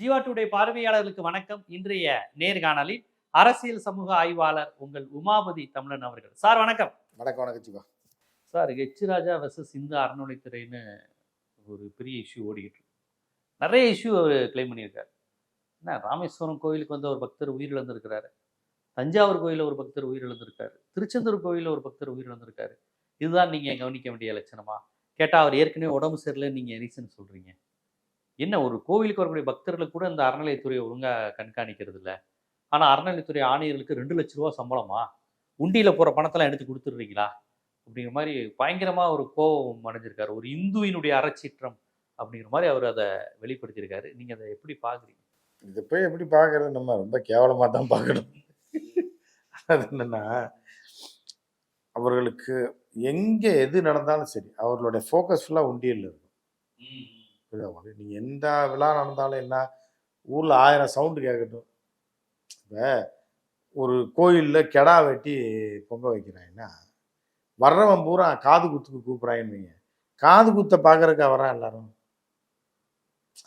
Jeeva today பார்வையாளர்களுக்கு வணக்கம். இன்றைய நேர்காணலில் அரசியல் சமூக ஆய்வாளர் உங்கள் உமாபதி தமிழன் அவர்கள். சார் வணக்கம். வணக்கம் வணக்கம் Siva sir H Raja versus Hindu அறநிலைத்துறைன்னு ஒரு பெரிய இஷ்யூ ஓடிக்கிட்டு நிறைய இஷ்யூ அவர் கிளைம் பண்ணியிருக்காரு. என்ன ராமேஸ்வரம் கோயிலுக்கு வந்த ஒரு பக்தர் உயிரிழந்திருக்கிறாரு. தஞ்சாவூர் கோயிலில் ஒரு பக்தர் உயிரிழந்திருக்காரு. திருச்செந்தூர் கோயிலில் ஒரு பக்தர் உயிரிழந்திருக்காரு. இதுதான் நீங்கள் கவனிக்க வேண்டிய லட்சணமா? கேட்டால் அவர் ஏற்கனவே உடம்பு சரியில்லைன்னு நீங்கள் ரீசன் சொல்கிறீங்க என்ன ஒரு கோவிலுக்கு வரக்கூடிய பக்தர்களுக்கு கூட இந்த அறநிலையத்துறையை ஒழுங்காக கண்காணிக்கிறது இல்லை ஆனால் அறநிலையத்துறை ஆணையர்களுக்கு ரெண்டு லட்ச ரூபா சம்பளமா? உண்டியில் போகிற பணத்தெல்லாம் எடுத்து கொடுத்துட்றீங்களா? அப்படிங்கிற மாதிரி பயங்கரமாக ஒரு கோபம் அடைஞ்சிருக்காரு. ஒரு இந்துவினுடைய அறச்சீற்றம் அப்படிங்கிற மாதிரி அவர் அதை வெளிப்படுத்தியிருக்காரு. நீங்கள் அதை எப்படி பார்க்குறீங்க? இதை போய் எப்படி பார்க்கறது? நம்ம ரொம்ப கேவலமாக தான் பார்க்கணும். அது என்னன்னா அவர்களுக்கு எங்கே எது நடந்தாலும் சரி அவர்களுடைய ஃபோக்கஸ் ஃபுல்லாக உண்டியலில் இருக்கும். புரியுதா நீங்கள் எந்த விழா நடந்தாலும் என்ன ஊரில் ஆயிரம் சவுண்டு கேட்கட்டும். இப்போ ஒரு கோயிலில் கெடா வெட்டி பொங்க வைக்கிறாங்கன்னா வர்றவன் பூரா காது குத்துக்கு கூப்பிட்றாங்கன்னு வைங்க. காது குத்த பார்க்குறக்கா வரான் எல்லாரும்.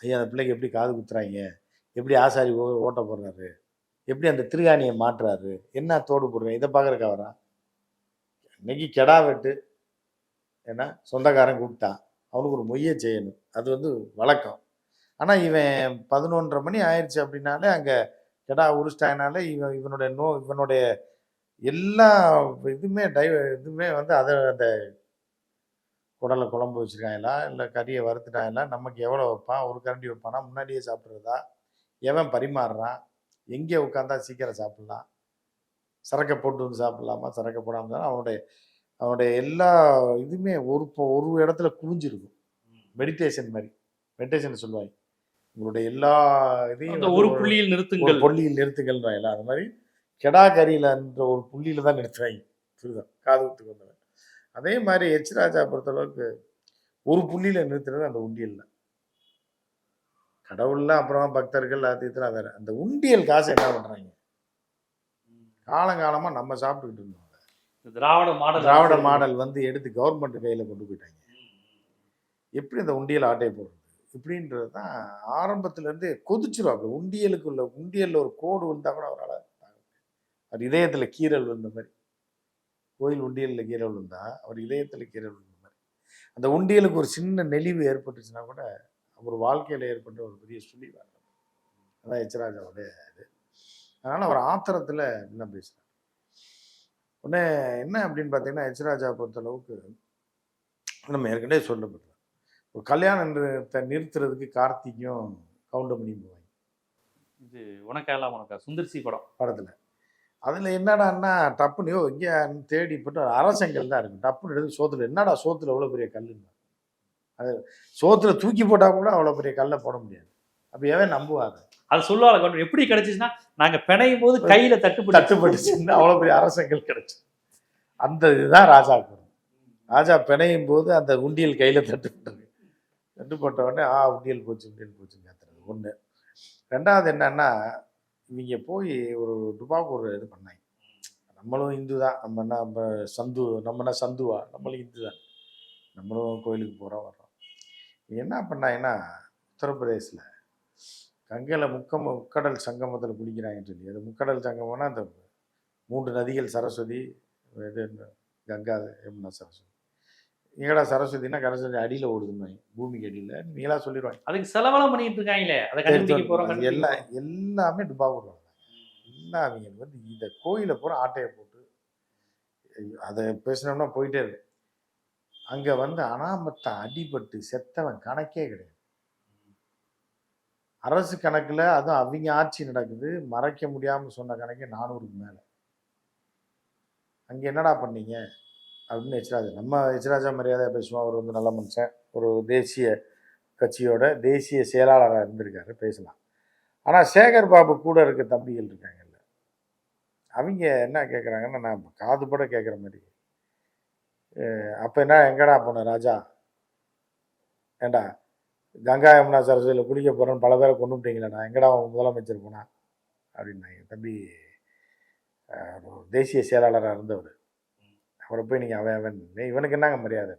ஐயா அந்த பிள்ளைக்கு எப்படி காது குத்துறாங்க? எப்படி ஆசாரி ஓட்ட போடுறாரு? எப்படி அந்த திருகாணியை மாட்டுறாரு? என்ன தோடு போடுறேன் இதை பார்க்குறக்கா வரான் இன்னைக்கு கெடா வெட்டு ஏன்னா சொந்தக்காரன் கூப்பிட்டான். அவனுக்கு ஒரு மொய்யை செய்யணும். அது வந்து வழக்கம். ஆனால் இவன் பதினொன்றரை மணி ஆயிடுச்சு அப்படின்னாலே அங்கே கெடா உரிச்சிட்டாங்கனாலே இவன் இவனுடைய நோ இவனுடைய எல்லா இதுவுமே டை இதுவுமே வந்து அதை அந்த குடலை குழம்பு வச்சுருக்காங்களா? இல்லை கறியை வறுத்துட்டாங்களா? நமக்கு எவ்வளோ வைப்பான்? ஒரு கரண்டி வைப்பானா? முன்னாடியே சாப்பிட்றதா? எவன் பரிமாறுறான்? எங்கே உட்காந்தா சீக்கிரம் சாப்பிட்லாம்? சரக்கை போட்டு வந்து சாப்பிட்லாமா? சரக்கை போடாமல் அவனுடைய அவனுடைய எல்லா இதுவுமே ஒரு ஒரு இடத்துல குவிஞ்சிருக்கும். மெடிடேஷன் மாதிரி. மெடிடேஷன் சொல்லுவாங்க உங்களுடைய எல்லா இதையும் ஒரு புள்ளியில் நிறுத்துங்கள். புள்ளியில் நிறுத்துங்கள்ன்றாங்களா அது மாதிரி கெடா கறியிலன்ற ஒரு புள்ளியில தான் நிறுத்துவாங்க புரியுதா? காது குத்துக்கு வந்தவன். அதே மாதிரி எச் ராஜா பொறுத்தளவுக்கு ஒரு புள்ளியில நிறுத்துறது அந்த உண்டியல் தான் கடவுள்ல அப்புறம் பக்தர்கள் அது இதெல்லாம் வேற அந்த உண்டியல் காசு என்ன பண்றாங்க? காலங்காலமா நம்ம சாப்பிட்டுக்கிட்டு இருந்தோம் திராவிட மாடல் திராவிட மாடல் வந்து எடுத்து கவர்மெண்ட் கையில கொண்டு போயிட்டாங்க. எப்படி அந்த உண்டியல் ஆட்டையை போடுறது? இப்படின்றது தான் ஆரம்பத்துலேருந்து இருந்தே கொதிச்சிருவாங்க உண்டியலுக்குள்ள உண்டியலில் ஒரு கோடு வந்தால் கூட அவரால் அவர் இதயத்தில் கீறல் விழுந்த மாதிரி. கோயில் உண்டியலில் கீறல் வந்தால் அவர் இதயத்தில் கீறல் விழுந்த மாதிரி. அந்த உண்டியலுக்கு ஒரு சின்ன நெளிவு ஏற்பட்டுச்சுன்னா கூட அவர் வாழ்க்கையில் ஏற்பட்ட ஒரு பெரிய சுழி வரணும் அதான் எச்ராஜாவோட இது. அதனால் அவர் ஆத்திரத்தில் என்ன பேசுகிறார் உடனே என்ன அப்படின்னு பார்த்தீங்கன்னா எச்ராஜா பொறுத்தளவுக்கு நம்ம ஏற்கனவே சொல்லப்பட்டது. கல்யாணத்தை நிறுத்துறதுக்கு கார்த்திக்கும் கவுண்டமணியும் போவாங்க. இது உனக்கெல்லாம் உனக்கா. சுந்தர்சி படம். படத்தில். அதில் என்னடான்னா டப்புன்னு இங்கே தேடி போட்டு அரசங்கள் தான் இருக்கும். டப்புன்னு எடுத்து சோத்துல என்னடா சோத்துல எவ்வளோ பெரிய கல்லுன்னு? அது சோத்துல தூக்கி போட்டால் கூட அவ்வளோ பெரிய கல்லை போட முடியாது. அப்போ எவன் நம்புவாங்க அது சொல்லுவாங்க கவுண்டர் எப்படி கிடைச்சிச்சுன்னா நாங்க பிணையும் போது கையில தட்டுப்பட்டு தட்டுப்பட்டுச்சுன்னு அவ்வளோ பெரிய அரசங்கள் கிடைச்சு. அந்த இதுதான் ராஜாவுக்கு வரும். ராஜா பிணையும் போது அந்த உண்டியல் கையில் தட்டுப்பட்டது போட்ட உடனே ஆ உண்டியல் போச்சு உண்டியல் போச்சுன்னு கத்துறது ஒன்று ரெண்டாவது என்னன்னா இவங்க போய் ஒரு டுபாக்கு ஒரு இது பண்ணாங்க. நம்மளும் இந்து தான். நம்ம என்ன நம்ம சந்து நம்ம என்ன சந்துவா? நம்மளும் இந்து தான். நம்மளும் கோயிலுக்கு போகிறோம் வர்றோம். என்ன பண்ணாங்கன்னா உத்தரப்பிரதேசில் கங்கையில் முக்கம் முக்கடல் சங்கமத்தில் குடிக்கிறாங்கன்னு சொல்லி அது முக்கடல் சங்கமம்னா அந்த மூன்று நதிகள் சரஸ்வதி இது கங்கா யமுனா சரஸ்வதி. எங்கடா சரஸ்வதினா சரஸ்வதி அடியில் ஓடுதுன்னு பூமிக்கு அடியில். நீங்களா சொல்லிடுவாங்க. அதுக்கு செலவெல்லாம் பண்ணிட்டு இருக்காங்களே. அதை கண்டுபிடிக்க கண்டுபிடிக்க எல்லாம் டுபாக்கூர் எல்லாம் அவங்க வந்து இந்த கோயிலை பூரா ஆட்டையை போட்டு அதை பேசினோம்னா போயிட்டே இருக்கு அங்கே வந்து அனாமத்தம் அடிபட்டு செத்தவன் கணக்கே கிடையாது. அரசு கணக்கில் அதுவும் அவங்க ஆட்சி நடக்குது. மறைக்க முடியாமல் சொன்ன கணக்கே நானூறுக்கு மேலே. அங்கே என்னடா பண்ணீங்க? அப்படின்னு எச்ராஜா. நம்ம எச்ராஜா மரியாதையாக பேசுவோம். அவர் வந்து நல்ல மனுஷன். ஒரு தேசிய கட்சியோட தேசிய செயலாளராக இருந்திருக்காரு. பேசலாம். ஆனால் சேகர் பாபு கூட இருக்க தம்பிகள் இருக்காங்கல்ல. அவங்க என்ன கேட்குறாங்கன்னா நான் காது பட கேட்குற மாதிரி. அப்போ என்ன எங்கடா போன ராஜா? ஏண்டா கங்கா யமுனா சரஸ்வதியில் குளிக்க போகிறேன்னு பல பேரை கொண்டு விட்டீங்களா எங்கடா முதலமைச்சர் போனா? அப்படின்னாங்க தம்பி ஒரு தேசிய செயலாளராக இருந்தவர். அவரை போய் நீங்கள் அவன் அவன் இவனுக்கு என்னங்க மரியாதை?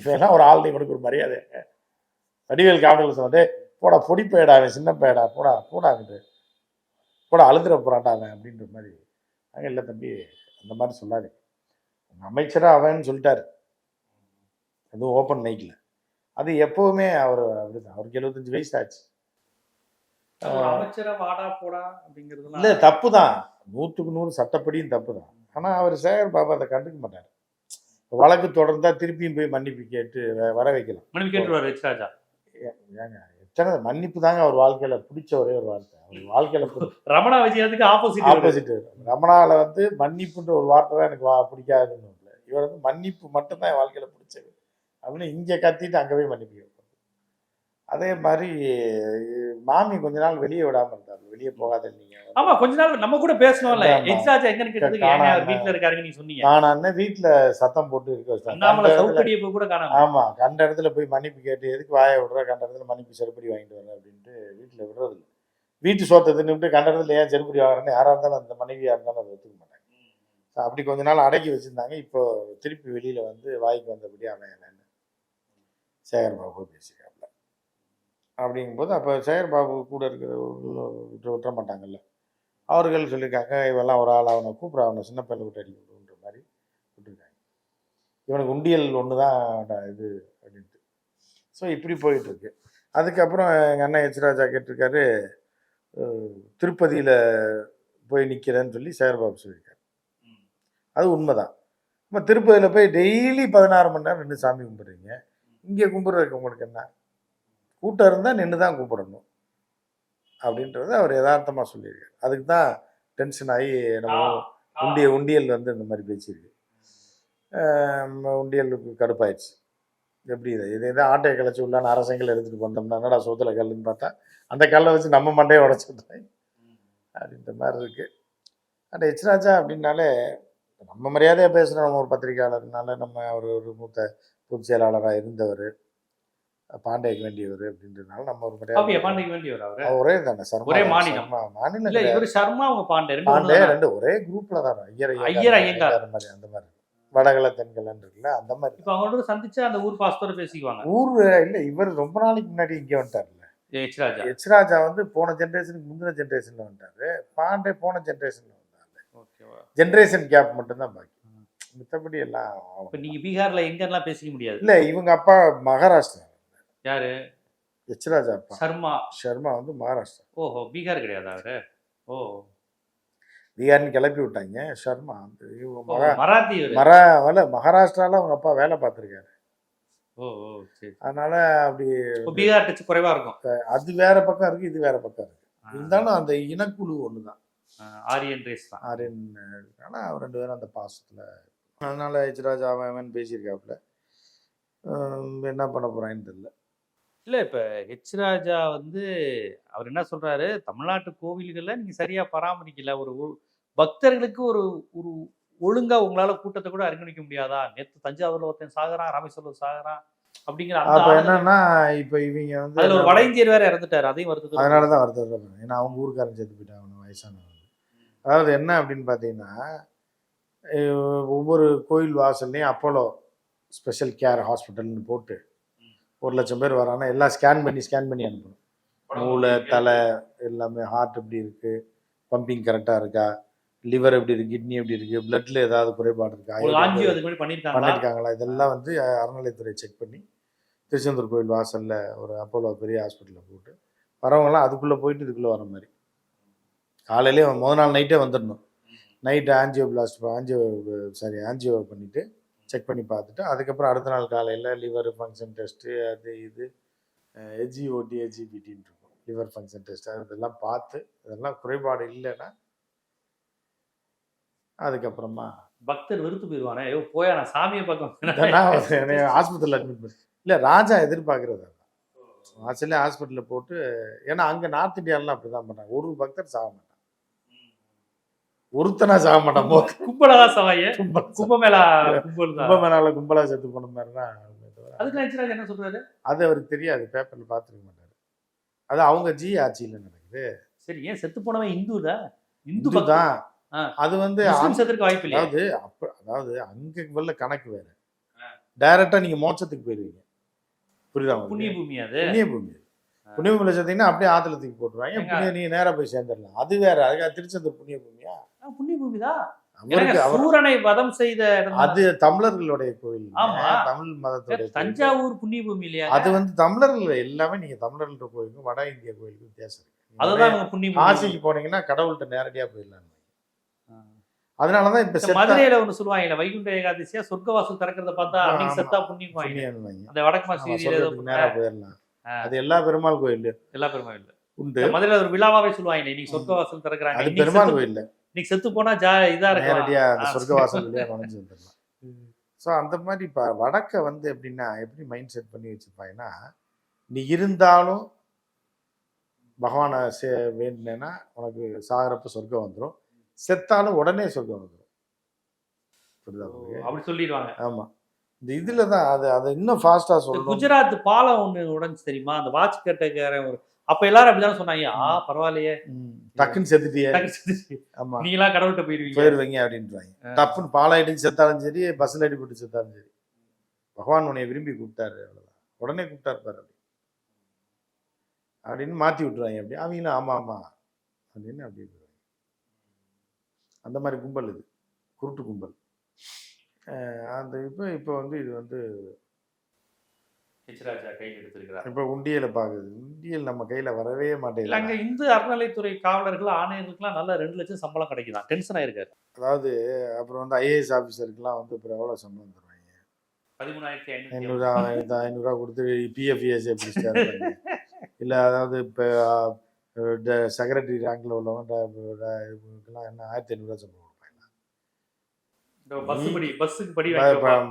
இவன் எல்லாம் ஒரு ஆள் இவனுக்கு ஒரு மரியாதை. வடிவேல் காமெடியில் சொன்னதே போடா பொடி பேடா அவன் சின்ன பேடா போடா போடாங்கிட்டு போடா அழுதுற போறான்டா அவன் அப்படின்ற மாதிரி. அங்கே இல்லை தம்பி அந்த மாதிரி சொல்லாது. அமைச்சராக அவன்னு சொல்லிட்டாரு. அதுவும் ஓப்பன் மைக்கில் அது எப்போவுமே அவர் அப்படிதான் அவருக்கு எழுபத்தஞ்சு வயசு ஆச்சு. போடா இல்லை தப்பு தான் நூற்றுக்கு நூறு சட்டப்படியும் தப்பு தான் ஆனால் அவர் சேகர் பாபா அதை கண்டுக்க மாட்டார். வழக்கு தொடர்ந்தா திருப்பியும் போய் மன்னிப்பு கேட்டு வர வைக்கலாம். மன்னிப்பு கேட்டுருவாரு ஏங்க எத்தனை மன்னிப்பு தாங்க அவர் வாழ்க்கையில பிடிச்ச ஒரே ஒரு வார்த்தை. அவர் வாழ்க்கையில ரமணா விஜயத்துக்கு ஆப்போசிட் ஆப்போசிட் ரமணால வந்து மன்னிப்புன்ற ஒரு வார்த்தை தான் எனக்கு வா- பிடிக்காதுன்னு இல்லை. இவர் வந்து மன்னிப்பு மட்டும்தான் என் வாழ்க்கையில பிடிச்சது. அப்படின்னு இங்க கத்திட்டு அங்க போய் மன்னிப்பு அதே மாதிரி மாமி கொஞ்ச நாள் வெளியே விடாம இருந்தார் வெளியே போகாத நீங்க. ஆமா கொஞ்ச நாள் நம்ம கூட பேசணும்ல ஏங்க அவர் காணாம. வீட்டுல இருக்காருங்க நீ சொன்னீங்க. நான் அண்ணன் வீட்டுல சத்தம் போட்டு இருக்க வச்சாங்க. கூட காணாம. ஆமா கண்ட இடத்துல போய் மன்னிப்பு கேட்டு எதுக்கு வாயை விடுற? கண்ட இடத்துல மன்னிப்பு செருப்படி வாங்கிட்டு வர அப்படின்ட்டு வீட்டுல விடுறது இல்ல வீட்டு சோத்தை தின்னுட்டு கண்ட இடத்துல ஏன் செருப்படி வாங்குறேன்னு யாரா இருந்தாலும் அந்த மனைவியா இருந்தாலும் அதை ஒத்துக்க மாட்டாங்க. அப்படி கொஞ்ச நாள் அடக்கி வச்சிருந்தாங்க. இப்போ திருப்பி வெளியில வந்து வாய்க்கு வந்தபடி அவன் என்னன்னு சேகர் பாபு பேசியிருக்காப்ல அப்படிங்கும்போது அப்போ சேகர் பாபு கூட இருக்கிற விட்டு விட்டுற மாட்டாங்கல்ல. அவர்கள் சொல்லியிருக்காங்க இவெல்லாம் ஒரு ஆள் அவனை கூப்பிட அவனை சின்ன பிள்ளை விட்டு அடிக்க விடுன்ற மாதிரி விட்டுருக்காங்க. இவனுக்கு உண்டியல் ஒன்று தான் இது அப்படின்ட்டு. ஸோ இப்படி போயிட்டுருக்கு. அதுக்கப்புறம் எங்கள் அண்ணன் எச் ராஜா கேட்டிருக்காரு திருப்பதியில் போய் நிற்கிறேன்னு சொல்லி சேகர்பாபு சொல்லியிருக்காரு. அது உண்மைதான். நம்ம திருப்பதியில் போய் டெய்லி பதினாறு மணி நேரம் நின்று சாமி கும்பிட்றீங்க. இங்கே கும்பிட்றதுக்கு உங்களுக்கு என்ன? கூட்டம் இருந்தால் நின்று தான் கும்பிடணும் அப்படின்றத அவர் யதார்த்தமாக சொல்லியிருக்காரு. அதுக்கு தான் டென்ஷன் ஆகி நம்ம உண்டிய உண்டியல் வந்து இந்த மாதிரி பேச்சிருக்கு உண்டியலுக்கு கடுப்பாயிடுச்சு. எப்படி இது? இது எதாவது ஆட்டையை கிளச்சி உள்ளான அரசங்கள் எடுத்துகிட்டு வந்தோம்னா என்னடா சோத்துல கல்லுன்னு பார்த்தா அந்த கல்லை வச்சு நம்ம மண்டையை உடச்சிடுறாங்க. அப்படின்ற மாதிரி இருக்கு. அந்த எச் ராஜா அப்படின்னாலே நம்ம மரியாதையாக பேசுகிறோம் நம்ம ஒரு பத்திரிகையாளர்னால நம்ம அவர் ஒரு மூத்த பொதுச் செயலாளராக இருந்தவர். பாண்டேக்கு வேண்டியவர் அப்படின்றதுனால நம்ம ஒரு பாண்டிக்கு வேண்டியவர் அவரு. ஒரே தானே சர்மா ஒரே மாநிலம். மாநிலம் இல்ல இவரு சர்மா அவங்க பாண்டே பாண்டே? ரெண்டு ஒரே குரூப்ல தான். ஐயர் ஐயர், ஐயங்கார். அந்த மாதிரி அந்த மாதிரி. வடகல தென்கலன் இருக்குல்ல அந்த மாதிரி. இப்ப அவங்களோட சந்திச்சு அந்த ஊர் பாஸ்தோட பேசிக்குவாங்க. ஊர் இல்ல இவர் ரொம்ப நாளைக்கு முன்னாடி இங்க வந்துட்டார்ல. எச் ராஜா எச் ராஜா வந்து போன ஜென்ரேஷனுக்கு முந்தின ஜென்ரேஷன்ல வந்துட்டாரு. பாண்டே போன ஜென்ரேஷன்ல வந்தாரு. ஓகேவா ஜென்ரேஷன் கேப் மட்டும்தான் பாக்கி. மித்தபடி எல்லாம் இப்ப நீங்க பீகார்ல எங்க எல்லாம் பேசிக்க முடியாது? இல்ல இவங்க அப்பா மகாராஷ்டிரா. யாரு? எச் ராஜா அப்பா சர்மா. சர்மா வந்து மகாராஷ்டிரா. ஓஹோ பீகார் கிடையாது அவரு? ஓ. பீகார்னு கிளப்பி விட்டாங்க. சர்மா மராத்தி மரா வல மகாராஷ்டிரால அவங்க அப்பா வேலை பார்த்துருக்காரு. ஓ ஓ சரி அதனால அப்படி பீகார் டச் குறைவா இருக்கும். அது வேற பக்கம் இருக்கு இது வேற பக்கம் இருக்கு. இருந்தாலும் அந்த இனக்குழு ஒண்ணுதான். ஆ, ஆரியன் ரேஸ் தான். ஆரியன் ஆனா அவர் ரெண்டு பேரும் அந்த பாசத்துல அதனால ஹெச்ராஜ் அவன் பேசியிருக்காப்புல. என்ன பண்ண போறான்னு தெரியல. இல்ல இப்ப ஹெச் ராஜா வந்து அவர் என்ன சொல்றாரு? தமிழ்நாட்டு கோவில்கள்ல நீங்க சரியா பராமரிக்கல. ஒரு பக்தர்களுக்கு ஒரு ஒரு ஒழுங்கா உங்களால கூட்டத்தை கூட அரங்கணிக்க முடியாதா? நேத்து தஞ்சாவூர்ல ஒருத்தன் சாகுறான் ராமேஸ்வரம் சாகுறான் அப்படிங்கிற. என்னன்னா இப்ப இவங்க வந்து அதுல ஒரு வட இந்தியர் வேற இறந்துட்டாரு. அதையும் வருத்தத்தோட அதனாலதான் வருத்தம் ஏன்னா அவங்க ஊருக்காரன் செத்து போயிட்டான் அவனு வயசானவன் அதாவது என்ன அப்படின்னு பார்த்தீங்கன்னா ஒவ்வொரு கோயில் வாசல்லையும் அப்போலோ ஸ்பெஷல் கேர் ஹாஸ்பிட்டல்னு போட்டு ஒரு லட்சம் பேர் வரானா எல்லாம் ஸ்கேன் பண்ணி ஸ்கேன் பண்ணி அனுப்பணும். மூளை தலை எல்லாமே ஹார்ட் எப்படி இருக்கு? பம்பிங் கரெக்டாக இருக்கா? லிவர் எப்படி இருக்கு? கிட்னி எப்படி இருக்கு? பிளட்ல ஏதாவது குறைபாடு இருக்கா? பண்ணியிருக்காங்களா இதெல்லாம் வந்து அறநிலைத்துறை செக் பண்ணி திருச்செந்தூர் கோயில் வாசல்ல ஒரு அப்போலோ பெரிய ஹாஸ்பிட்டலில் போட்டு வரவங்கலாம் அதுக்குள்ளே போயிட்டு இதுக்குள்ளே வர மாதிரி. காலையிலே முத நாள் நைட்டே வந்துடணும். Night angioplasty angio sorry angio பண்ணிவிட்டு செக் பண்ணி பார்த்துட்டு அதுக்கப்புறம் அடுத்த நாள் காலையில் லிவர் ஃபங்க்ஷன் டெஸ்ட்டு அது இது ஹெச்ஜிஓடி ஹெச்ஜிபிடின்னு இருக்கும். லிவர் ஃபங்க்ஷன் டெஸ்ட் அதெல்லாம் பார்த்து இதெல்லாம் குறைபாடு இல்லைன்னா அதுக்கப்புறமா பக்தர் வெறுத்து போயிருவானே ஐயோ போயா நான் சாமியை பக்கம் ஹாஸ்பிட்டலில் அட்மிட் பண்ணி இல்லை ராஜா எதிர்பார்க்கறது வாசல்லே ஹாஸ்பிட்டலில் போட்டு ஏன்னா அங்கே நார்த் இந்தியாலாம் அப்படி தான் பண்ணாங்க. ஒரு பக்தர் சாக மாட்டான். ஒருத்தனா சாக மாட்டான் சவாய கும்பல் சாக- கும்பமேளா கும்பல் தான். கும்பமேளால கும்பலா செத்து போன மாதிரி தான் அதுக்கு என்ன சொல்றாரு அது அவருக்கு தெரியாது பேப்பரில் பார்த்துருக்க மாட்டாரு. அது அவங்க ஜி ஆட்சியில் நடக்குது. சரி ஏன் செத்து போனவன் இந்து இந்து பக்தன். தான். அது வந்து முஸ்லிம் செத்துக்கு வாய்ப்பு இல்லையா. அதாவது அப்ப அதாவது அங்க உள்ள கணக்கு வேற. டைரக்டா நீங்க மோட்சத்துக்கு போயிருவீங்க. புரியுதா? புண்ணிய பூமி அது. புண்ணிய பூமி. புண்ணிய பூமியில சேர்த்தீங்கன்னா அப்படியே ஆத்துல தூக்கி போட்டுருவாங்க. புண்ணிய நீங்க நேரா போய் சேர்ந்துடலாம். அது வேற. அதுக்காக திருச்செந்தூர் புண்ணிய பூமியா புண்ணிய பூமி தான் சூரனை வதம் செய்த. அது தமிழர்களுடைய கோயில். ஆமா. தமிழ் மதத்துடைய கோயில். தஞ்சாவூர் புண்ணிய பூமி இல்லையா? அது வந்து தமிழர்கள் எல்லாமே நீங்க தமிழர்கள் கோயிலுக்கும் வட இந்திய கோயிலுக்கும் வித்தியாசம் நீங்க அதுதான் அவங்க புண்ணிய பூமி காசிக்கு போனீங்கன்னா கடவுள்கிட்ட நேரடியா போயிடலாம் அதனாலதான் இப்ப மதுரையில ஒண்ணு சொல்லுவாங்க வைகுண்ட ஏகாதசியா சொர்க்கவாசல் திறக்கிறத பார்த்தா. அன்னைக்கு செத்தா புண்ணியம். அந்த வடக்கு மாசி நேரா போயிடலாம். அது எல்லா பெருமாள் கோயில்லையும் எல்லா பெருமாள் இல்ல. உண்டு. மதுரையில ஒரு விழாவாவே சொல்லுவாங்க இன்னைக்கு சொர்க்கவாசல் திறக்கிறாங்க பெருமாள் கோயில்ல. இன்னைக்கு செத்து போனா ஜா இதா நேரடியா அந்த. சொர்க்கவாசல் வழியா நுழைஞ்சு வந்துடலாம். ஸோ அந்த மாதிரி இப்போ வடக்க வந்து எப்படின்னா எப்படி மைண்ட் செட் பண்ணி வச்சிருப்பாங்கன்னா நீ இருந்தாலும் பகவானை சே வேண்டினேன்னா உனக்கு சாகிறப்ப சொர்க்கம் வந்துடும் செத்தாலும் உடனே சொர்க்கம் வந்துடும் புரியுதா அப்படி சொல்லிடுவாங்க. ஆமா. இந்த இதுல தான் அது அதை இன்னும் ஃபாஸ்டா சொல்லணும் குஜராத் பாலம் ஒண்ணு உடஞ்சு தெரியுமா? அந்த வாட்ச் கட்டக்காரன் ஒரு அப்ப எல்லாரும் அப்படிதான் சொன்னாங்க. ஆ பரவாயில்லையே. டக்குன்னு செத்துட்டியே. ஆமா. நீங்களாம் கடவுள்கிட்ட போயிருவீங்க. போயிருவீங்க அப்படின்றாங்க. டப்புன்னு பாலாயிட்டு செத்தாலும் சரி பஸ்ஸில் அடிபட்டு செத்தாலும் சரி. பகவான் உன்னை விரும்பி கூப்பிட்டாரு அவ்வளோதான் உடனே கூப்பிட்டாரு பாரு அப்படி. அப்படின்னு மாற்றி விட்டுருவாங்க அப்படி. அவங்களும் ஆமா ஆமா அப்படின்னு அப்படி போயிடுவாங்க அந்த மாதிரி கும்பல் இது. குருட்டு கும்பல். அந்த இப்போ இப்போ வந்து இது வந்து இப்போ உண்டியலை பார்க்குது. உண்டியல் நம்ம கையில் வரவே மாட்டேங்குது. அங்க இந்து அறநிலைத்துறை காவலர்கள் ஆணையர்களுக்குலாம் நல்ல ரெண்டு லட்சம் சம்பளம் கிடைக்குதான். டென்ஷன் ஆயிருக்காரு. அதாவது அப்புறம் வந்து ஐஏஎஸ் ஆஃபீஸருக்குலாம் வந்து இப்போ எவ்வளோ சம்பளம் தருவாங்க? பதிமூணாயிரத்தி ஐநூறுரூவா ஆயிரத்தி ஐநூறுரூவா கொடுத்து பிஎஃப்இஎஸ்ஏ பிடிச்சிட்டாரு இல்லை அதாவது இப்போ செக்ரட்டரி ரேங்கில் உள்ளவங்க என்ன ஆயிரத்தி ஐநூறுரூவா சம்பளம் கொடுப்பாங்க பஸ்ஸுக்கு படி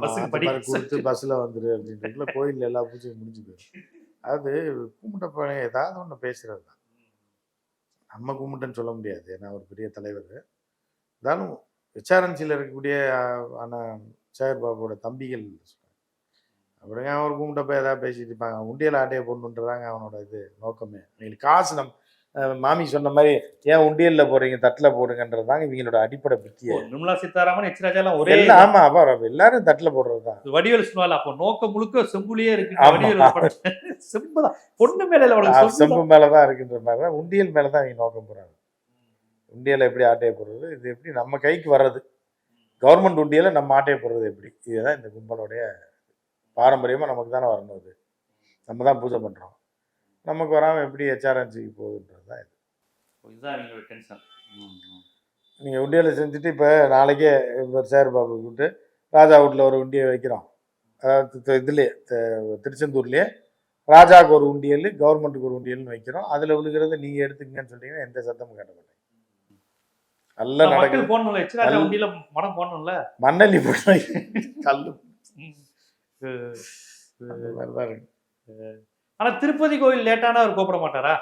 பஸ்ஸுக்கு படி கொடுத்து பஸ்ஸில் வந்துரு அப்படின்றதுல கோயிலில் எல்லா பூஜையும் முடிஞ்சு போயிடும். அது கும்பிட்ட பழைய ஏதாவது ஒன்று பேசுகிறது தான். நம்ம கும்பிட்டேன்னு சொல்ல முடியாது. ஏன்னா ஒரு பெரிய தலைவர். இருந்தாலும் ஹெச்ஆர்என்சியில் இருக்கக்கூடிய ஆனால் சேகர் பாபுவோட தம்பிகள் அப்படிங்க அவர் கும்பிட்டப்ப ஏதாவது பேசிட்டு இருப்பாங்க? உண்டியல் ஆட்டையை போடணுன்றதாங்க அவனோட இது நோக்கமே. அவங்களுக்கு காசு நம் மாமி சொன்ன மாதிரி ஏன் உண்டியல்ல போடுறீங்க? தட்டில் போடுங்கன்றதாங்க இவங்களோட அடிப்படை புத்தியே. நிர்மலா சீதாராமன் எல்லாம் ஒரே ஆமா அப்புறம் எல்லாரும் தட்டில் போடுறது தான். வடிவேல் சொன்னால அப்போ நோக்கம் முழுக்க செம்புலியே இருக்கு. வடிவேல் படம். செம்புதான். பொண்ணு மேல அவளுக்கு செம்பு செம்பு மேலதான் இருக்குன்ற மாதிரி தான் உண்டியல் மேலதான் அவங்க நோக்கம் போறாங்க உண்டியலை எப்படி ஆட்டையை போடுறது இது எப்படி நம்ம கைக்கு வர்றது? கவர்மெண்ட் உண்டியலை நம்ம ஆட்டையை போடுறது எப்படி? இதுதான் இந்த கும்பலோடைய பாரம்பரியமா நமக்கு தானே வரணும் இது நம்ம தான் பூஜை பண்றோம். நமக்கு வராம எப்படி ஹெச்ஆர்என்சிக்கு போகுதுன்றது தான் இது. இதுதான் எங்களோட டென்ஷன் நீங்க உண்டியலை செஞ்சுட்டு இப்ப நாளைக்கே இப்போ சேர் பாபு கூப்பிட்டு ராஜா வீட்டில் ஒரு உண்டியை வைக்கிறோம். அதாவது இதுலயே திருச்செந்தூர்லயே ராஜாவுக்கு ஒரு உண்டியல் கவர்மெண்ட்டுக்கு ஒரு உண்டியல்னு வைக்கிறோம். அதுல விழுகிறத நீங்க எடுத்துக்கங்கன்னு சொல்லிட்டீங்கன்னா எந்த சத்தமும் கேட்ட மாட்டேன் நல்லா நடக்குது. மனம் போடணும்ல மண்ணள்ளி போட்டு கல்லு. அந்த மாதிரிதான் இருக்கு. ஆனா திருப்பதி கோயில் லேட்டானா அவர் கூப்பிட மாட்டாரா?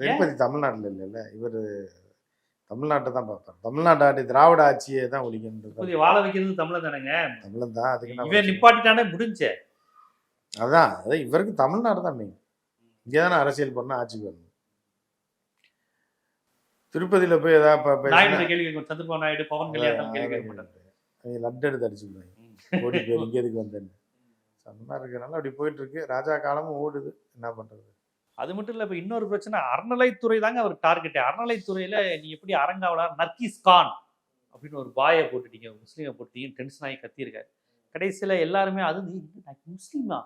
திருப்பதி தமிழ்நாட்டுல இல்லைல்ல இவர் தமிழ்நாட்டை தான் பார்ப்பார். தமிழ்நாட்டு ஆட்சி திராவிட ஆட்சியை தான் ஒழிக்கன்றது வாழ வைக்கிறது தமிழன் தானேங்க? தமிழன் தான் அதுக்கு இவன் நிப்பாட்டிட்டானே முடிஞ்சே. அதான் அதான் இவருக்கு தமிழ்நாடு தான் மெயின் இங்கே தானே அரசியல் பண்ண ஆட்சிக்கு வரணும் திருப்பதியில போய் ஏதாவது கேள்வி சந்திரபாபு நாயுடு பவன் கல்யாணம் கேள்வி கேட்க மாட்டாங்க அவங்க லட்டு எடுத்து அடிச்சுக்குவாங்க ஓடி போய் இங்கே எதுக்கு வந்தேன்னு. அந்த மாதிரி இருக்கனால அப்படி போயிட்டு இருக்கு ராஜா காலமும் ஓடுது. என்ன பண்றது? அது மட்டும் இல்ல இப்ப இன்னொரு பிரச்சனை அறநிலைத்துறை தாங்க அவர் டார்கெட் அறநிலைத்துறையில நீ எப்படி அரங்காவலா நர்கிஸ் கான் அப்படின்னு ஒரு பாயை போட்டுட்டீங்க. முஸ்லீமை போட்டுட்டீங்க டென்ஷன் ஆகி கத்தியிருக்காரு. கடைசியில எல்லாருமே அது முஸ்லீமா?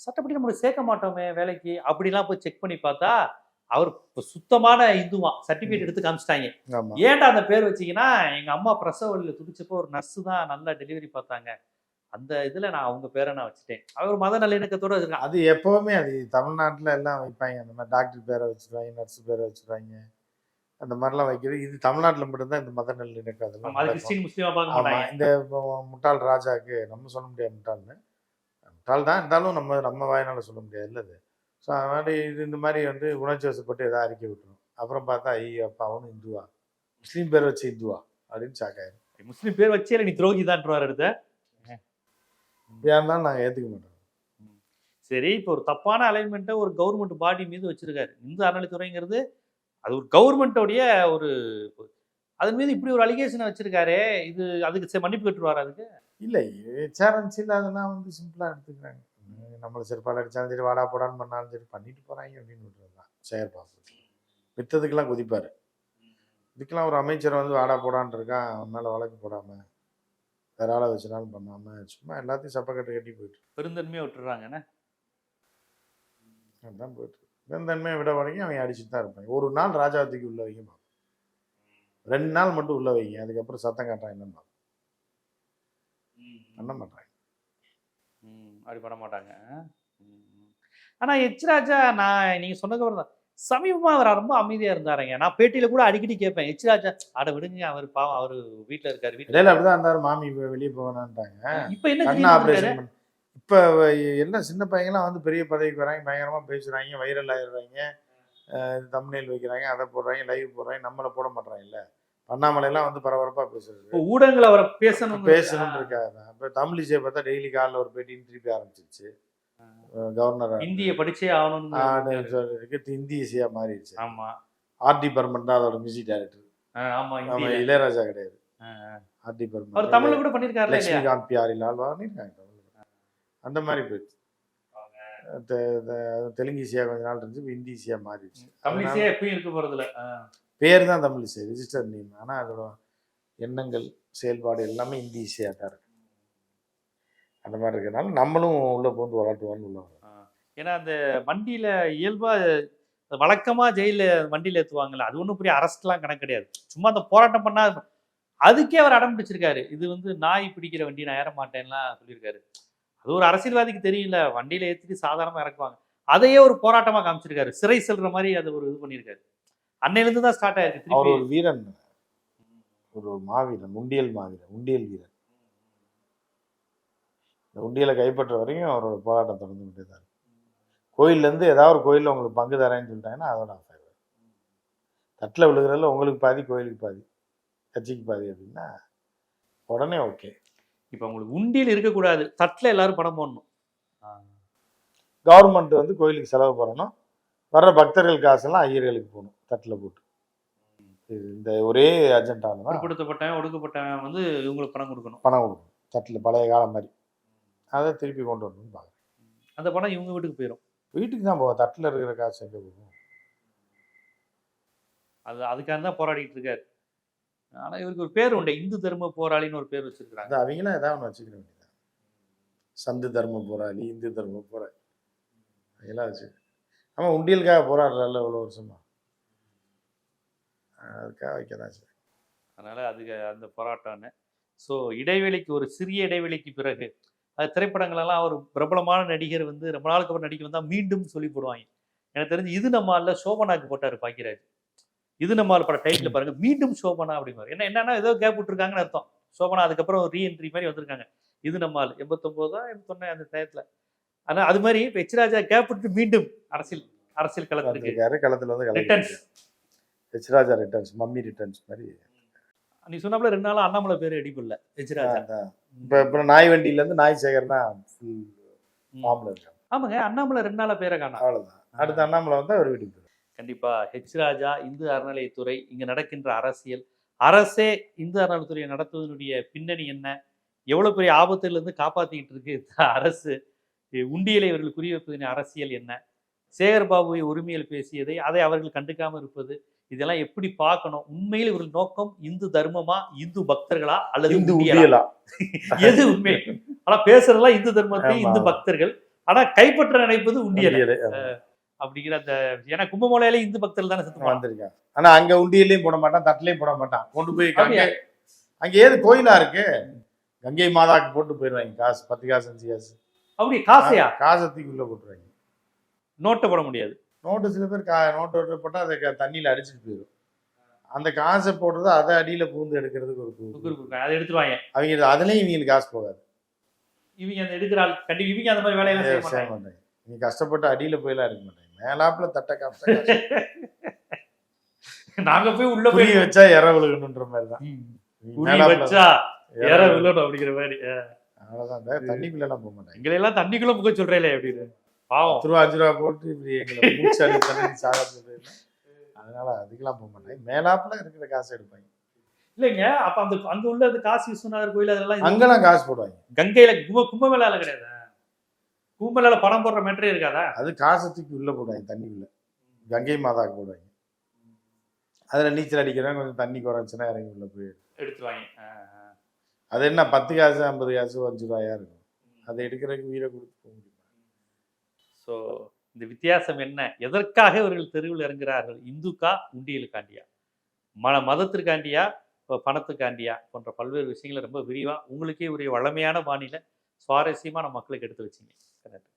சட்டப்படி நம்மளை சேர்க்க மாட்டோமே வேலைக்கு? அப்படிலாம் போய் செக் பண்ணி பார்த்தா அவர் சுத்தமான இந்துவா. சர்டிபிகேட் எடுத்து காமிச்சிட்டாங்க. ஏன்டா அந்த பேர் வச்சீங்கன்னா எங்க அம்மா பிரசவ வழியில துடிச்சப்போ ஒரு நர்ஸ் தான் நல்லா டெலிவரி பார்த்தாங்க. அந்த இதுல நான் அவங்க பேரை நான் வச்சுட்டேன். அவர் மத நல்லிணக்கத்தோட இருக்கான் அது எப்பவுமே அது தமிழ்நாட்டுல எல்லாம் வைப்பாங்க. அந்த மாதிரி டாக்டர் பேரை வச்சிருவாங்க நர்ஸ் பேரை வச்சிருவாங்க. அந்த மாதிரிலாம் வைக்கிறது இது தமிழ்நாட்டுல மட்டும்தான் இந்த மத நல்லிணக்கம் அதெல்லாம் அது. கிறிஸ்டின் முஸ்லீமா பார்க்க மாட்டாங்க இந்த முட்டாள் ராஜாக்கு நம்ம சொல்ல முடியாது முட்டாள்னு. முட்டாள் தான் இருந்தாலும் நம்ம நம்ம வாயினால சொல்ல முடியாது இல்லை அது. ஸோ அது மாதிரி இது இந்த மாதிரி வந்து உணர்ச்சி வசப்பட்டு ஏதாவது அறிக்கை விட்டுரும். அப்புறம் பார்த்தா ஐயோ அப்பா அவனும் இந்துவா. முஸ்லீம் பேர் வச்சு இந்துவா? அப்படின்னு சாக்காயிரும் முஸ்லீம் பேர் வச்சே நீ துரோகி தான் எடுத்த? இப்படியா இருந்தாலும் நாங்கள் ஏற்றுக்க மாட்டோம். சரி இப்போ ஒரு தப்பான அலைன்மெண்ட்டை ஒரு கவர்மெண்ட் பாடி மீது வச்சிருக்காரு. இந்து அறநிலைத்துறைங்கிறது அது ஒரு கவர்மெண்ட்டோடைய ஒரு அதன் மீது இப்படி ஒரு அலிகேஷனை வச்சிருக்காரே இது அதுக்கு சரி மன்னிப்பு கட்டுருவார் அதுக்கு? இல்லை ஹெச்ஆர்என்சியில் அதெல்லாம் வந்து சிம்பிளாக எடுத்துக்கிறாங்க. நம்மளை செருப்பால் அடித்தாலும் சரி வாடா போடான்னு பண்ணாலும் சரி பண்ணிட்டு போகிறாங்க அப்படின்னு விட்டுறது தான் சேகர் பாபு மித்ததுக்கெல்லாம் குதிப்பார். இதுக்கெல்லாம் ஒரு அமைச்சர் வந்து வாடா போடான்னு இருக்கான் அவன் மேலே வழக்கு போடாமல் வேற ஆளை வச்சுனாலும் பண்ணாமல் சும்மா எல்லாத்தையும் சப்பக்கட்டு கட்டி போயிட்டு. பெருந்தன்மையா விட்டுறாங்க என்ன? அதுதான் போயிட்டு வெந்தன்மையை விட வரைக்கும் அவங்க அடிச்சுட்டு தான் இருப்பாங்க ஒரு நாள் ராஜாவதிக்கு உள்ள பார்ப்போம் ரெண்டு நாள் மட்டும் உள்ள வைங்க. அதுக்கப்புறம் சத்தம் காட்டுறாங்க என்னன்னு பார்ப்போம் பண்ண மாட்டாங்க. ம், அப்படி பண்ண மாட்டாங்க. ம். ஆனா எச் ராஜா நான் நீங்க சொன்னதுக்கு தான் சமீபமா அவர் ரொம்ப அமைதியா இருந்தாருங்க. நான் பேட்டியில கூட அடிக்கடி கேட்பேன். எச் ராஜா அட விடுங்க அவர் பாவம் அவரு வீட்டுல இருக்காரு வீட்டுல அப்படிதான் இருந்தாரு மாமி இப்ப வெளியே போவேனான்ட்டாங்க இப்ப என்ன? ஆபரேஷன் இப்ப என்ன சின்ன பையன்லாம் வந்து பெரிய பதவிக்கு வராங்க பயங்கரமா பேசுறாங்க வைரல் ஆயிடுறாங்க தம்னேல் வைக்கிறாங்க அதை போடுறாங்க லைவ் போடுறாங்க நம்மளை போட மாட்டாங்கல்ல பண்ணாமலை எல்லாம் வந்து பரபரப்பா பேசுறது. இப்போ ஊடகங்கள் அவரை பேசணும் பேசணும்னு இருக்காது. இப்ப தமிழிசை பார்த்தா டெய்லி காலைல ஒரு பேட்டின்னு திருப்பி ஆரம்பிச்சிருச்சு. கவர்னர் இந்திய படிச்சே ஆகணும்னு இருக்கு இந்தி இசையா மாறிடுச்சு. ஆமா. ஆர்டி பர்மன் தான் அதோட மியூசிக் டைரக்டர் ஆமா இளையராஜா கிடையாது. ஆர்டி அவர் பர்மன். தமிழ்ல கூட பண்ணிருக்காருல்ல இல்லையா? லட்சுமிகாந்த் பியாரி லால் பண்ணிருக்காங்க தமிழ்ல அந்த மாதிரி போயிடுச்சு. தெலுங்கு இசையா கொஞ்ச நாள் இருந்துச்சு இந்தி இசையா மாறிடுச்சு. தமிழிசையா எப்பயும் இருக்க போறதுல. பேர் தான் தமிழ் இசை ரிஜிஸ்டர் நேம் ஆனா அதோட எண்ணங்கள் செயல்பாடு எல்லாமே இந்தி இசையா தான் இருக்கு. அந்த மாதிரி இருக்கனால நம்மளும் உள்ள பூந்து விளாட்டுவான்னு உள்ள. ஏன்னா அந்த வண்டியில இயல்பா வழக்கமா ஜெயில வண்டியில ஏத்துவாங்கல்ல அது ஒன்றும் பெரிய அரஸ்ட்லாம் கணக்கு கிடையாது. சும்மா அந்த போராட்டம் பண்ணா அதுக்கே அவர் அடம் பிடிச்சிருக்காரு. இது வந்து நாய் பிடிக்கிற வண்டி நான் ஏற மாட்டேன்லாம் சொல்லியிருக்காரு. அது ஒரு அரசியல்வாதிக்கு தெரியல வண்டியில ஏத்திட்டு சாதாரணமா இறக்குவாங்க. அதையே ஒரு போராட்டமா காமிச்சிருக்காரு. சிறை செல்ற மாதிரி அதை ஒரு இது பண்ணியிருக்காரு. அன்னையில இருந்து தான் ஸ்டார்ட் ஆயிருக்கு. அவர் ஒரு வீரன். ஒரு மாவீரன் உண்டியல் மாவீரன் உண்டியல் வீரன். உண்டியலை கைப்பற்ற வரைக்கும் அவரோட போராட்டம் தொடர்ந்துகிட்டே தான் இருக்கு. கோயில்ல இருந்து ஏதாவது ஒரு கோயில்ல உங்களுக்கு பங்கு தரேன்னு சொல்லிட்டாங்கன்னா அதோட ஆஃப் தட்டில் விழுகிறதுல உங்களுக்கு பாதி கோயிலுக்கு பாதி கட்சிக்கு பாதி அப்படின்னா உடனே ஓகே இப்ப உங்களுக்கு உண்டியல் இருக்கக்கூடாது. தட்டுல எல்லாரும் படம் போடணும். கவர்மெண்ட் வந்து கோயிலுக்கு செலவு பண்ணணும். வர்ற பக்தர்கள் காசெல்லாம் ஐயர்களுக்கு போகணும் தட்டில் போட்டு. இது இந்த ஒரே தான். பிற்படுத்தப்பட்டவன் ஒடுக்கப்பட்டவன் வந்து இவங்களுக்கு பணம் கொடுக்கணும். பணம் கொடுக்கணும். தட்டில் பழைய காலம் மாதிரி. அதை திருப்பி கொண்டு வரணும்னு பார்க்குறேன் அந்த பணம் இவங்க வீட்டுக்கு போயிடும் வீட்டுக்கு தான் போவோம் தட்டில் இருக்கிற காசு எங்கே போகும்? அது அதுக்காக தான் போராடிட்டு இருக்காரு. ஆனா இவருக்கு ஒரு பேர் உண்டு. இந்து தர்ம போராளின்னு ஒரு பேர் வச்சிருக்காங்க அது அவங்களாம் ஏதாவது ஒன்று வச்சுக்கிற வேண்டியதான் சந்து தர்ம போராளி இந்து தர்ம போராளி. அதெல்லாம் வச்சு. ஆமாம் உண்டியலுக்காக போராடுறல இவ்வளோ வருஷமா? அதுக்காக வைக்க தான் சரி அதனால அதுக்கு அந்த போராட்டம்னு. ஸோ இடைவெளிக்கு ஒரு சிறிய இடைவெளிக்கு பிறகு அது திரைப்படங்களெல்லாம் ஒரு பிரபலமான நடிகர் வந்து ரொம்ப நாளுக்கு அப்புறம் நடிக்க வந்தா மீண்டும் சொல்லி போடுவாங்க. எனக்கு தெரிஞ்சு இது நம்மால சோபனாக்கு போட்டாரு பாக்கியராஜ். இது நம்மால் பட டைட்டில் பாருங்க மீண்டும் சோபனா அப்படிங்கிறார் என்ன என்னன்னா ஏதோ கேப் விட்டுருக்காங்கன்னு அர்த்தம். சோபனா அதுக்கப்புறம் ரீஎன்ட்ரி மாதிரி வந்திருக்காங்க. இது நம்மால் எண்பத்தொம்போதா எண்பத்தொன்னு அந்த டயத்துல ஆனா அது மாதிரி இப்போ எச்ராஜா கேப் விட்டு மீண்டும் அரசியல் அரசியல் வந்திருக்காரு களத்தில் வந்து returns H Raja returns mummy returns மாதிரி. நீ சொன்னாப்புல ரெண்டு நாளா அண்ணாமலை பேர் அடிப்படல எச்ராஜா இப்போ இப்போ நாய் வண்டியிலேருந்து நாய் சேகர் தான் ஃபுல் ஃபார்மில் இருக்காங்க. ஆமாங்க அண்ணாமலை ரெண்டு நாளா பேரை காணோம். அவ்வளோதான் அடுத்து அண்ணாமலை வந்து அவர் வீட்டுக்கு போயிடுவார். கண்டிப்பா ஹெச் ராஜா இந்து அறநிலையத்துறை இங்க நடக்கின்ற அரசியல். அரசே இந்து அறநிலையத்துறையை நடத்துவதனுடைய பின்னணி என்ன? எவ்வளவு பெரிய ஆபத்துல இருந்து காப்பாத்திக்கிட்டு இருக்கு இந்த அரசு? உண்டியலை இவர்கள் குறிவைப்பதின் அரசியல் என்ன? சேகர் பாபுவை உரிமையில் பேசியதை அதை அவர்கள் கண்டுக்காம இருப்பது இதெல்லாம் எப்படி பார்க்கணும்? உண்மையில் இவர்கள் நோக்கம் இந்து தர்மமா இந்து பக்தர்களா அல்லது இந்து உண்டியலா? எது உண்மை? ஆனா பேசுறதெல்லாம் இந்து தர்மத்தை இந்து. பக்தர்கள். ஆனா கைப்பற்ற நினைப்பது உண்டியல். அப்படிங்கிற அந்த ஏன்னா கும்பமேளையில இந்து பக்தர்கள் தானே சுத்தமா வந்திருக்கான் ஆனா அங்க உண்டியலையும் போட மாட்டான் தட்டிலையும் போட மாட்டான். கொண்டு போய்? அங்க ஏது கோயிலா இருக்கு? கங்கை மாதாக்கு போட்டு போயிடுவாங்க. காசு பத்து காசு அஞ்சு காசு. அப்படி காசையா? காசத்துக்கு உள்ள போட்டுருவாங்க. நோட்டை போட முடியாது. நோட்டு சில பேர் கா நோட்டு போட்டா அதை தண்ணியில அடிச்சுட்டு போயிடும். அந்த காசை போடுறது அதை அடியில பூந்து எடுக்கிறதுக்கு ஒரு கூ- குக்குரு குக்குரு. அதை எடுத்துருவாங்க அவங்க அதுலயும் இவங்களுக்கு காசு போகாது. இவங்க அந்த எடுக்கிற ஆள் கண்டிப்பா இவங்க அந்த மாதிரி வேலையெல்லாம் செய்ய மாட்டாங்க. நீங்க கஷ்டப்பட்டு அடியில போயெல்லாம் எடுக்க மாட்டாங்க. மேலாப்புல தட்டை காசு. நாங்க போய் உள்ள போய் வச்சா இற விழுகணுன்ற மாதிரி தான். வச்சா இற விழணும் அப்படிங்கிற மாதிரி. அவ்வளவுதான் தண்ணிக்குள்ள எல்லாம் போக மாட்டாங்க. எங்களை எல்லாம் தண்ணிக்குள்ள முக சொல்றேன் அப்படின்னு. பாவம். ரூபா அஞ்சு ரூபா போட்டு இப்படி எங்களை மூச்சாடி தண்ணி சாக அதனால அதுக்கெல்லாம் போக மாட்டாங்க மேலாப்புல இருக்கிற காசு எடுப்பாங்க. இல்லைங்க அப்ப அந்த அங்க உள்ள அந்த காசி விஸ்வநாதர் கோயில் அதெல்லாம் அங்கெல்லாம் காசு போடுவாங்க. கங்கையில கும்ப கும்பமேளால கிடையாது? கும்பலால பணம் போடுற மேட்டரே இருக்காதா? அது காசை தூக்கி உள்ள போடுவாங்க தண்ணிக்குள்ள. கங்கை மாதாக்கு போடுவாங்க. அதுல நீச்சல் அடிக்கிறவங்க கொஞ்சம் தண்ணி குறைஞ்சுன்னா இறங்கி உள்ள போய் எடுத்துருவாங்க. ஆ. அது என்ன பத்து காசு ஐம்பது காசு அஞ்சு ரூபாயா இருக்கும். அதை எடுக்கிறதுக்கு உயிரை கொடுத்து போக ஸோ இந்த வித்தியாசம் என்ன? எதற்காக இவர்கள் தெருவில் இறங்குகிறார்கள்? இந்துக்கா உண்டியலுக்காண்டியா? ம மதத்திற்காண்டியா இப்போ பணத்துக்காண்டியா போன்ற பல்வேறு விஷயங்களை ரொம்ப விரிவாக உங்களுக்கே உரிய வளமையான பாணியில் சுவாரஸ்யமாக நம்ம மக்களுக்கு எடுத்து வச்சிங்க. கரெக்ட்.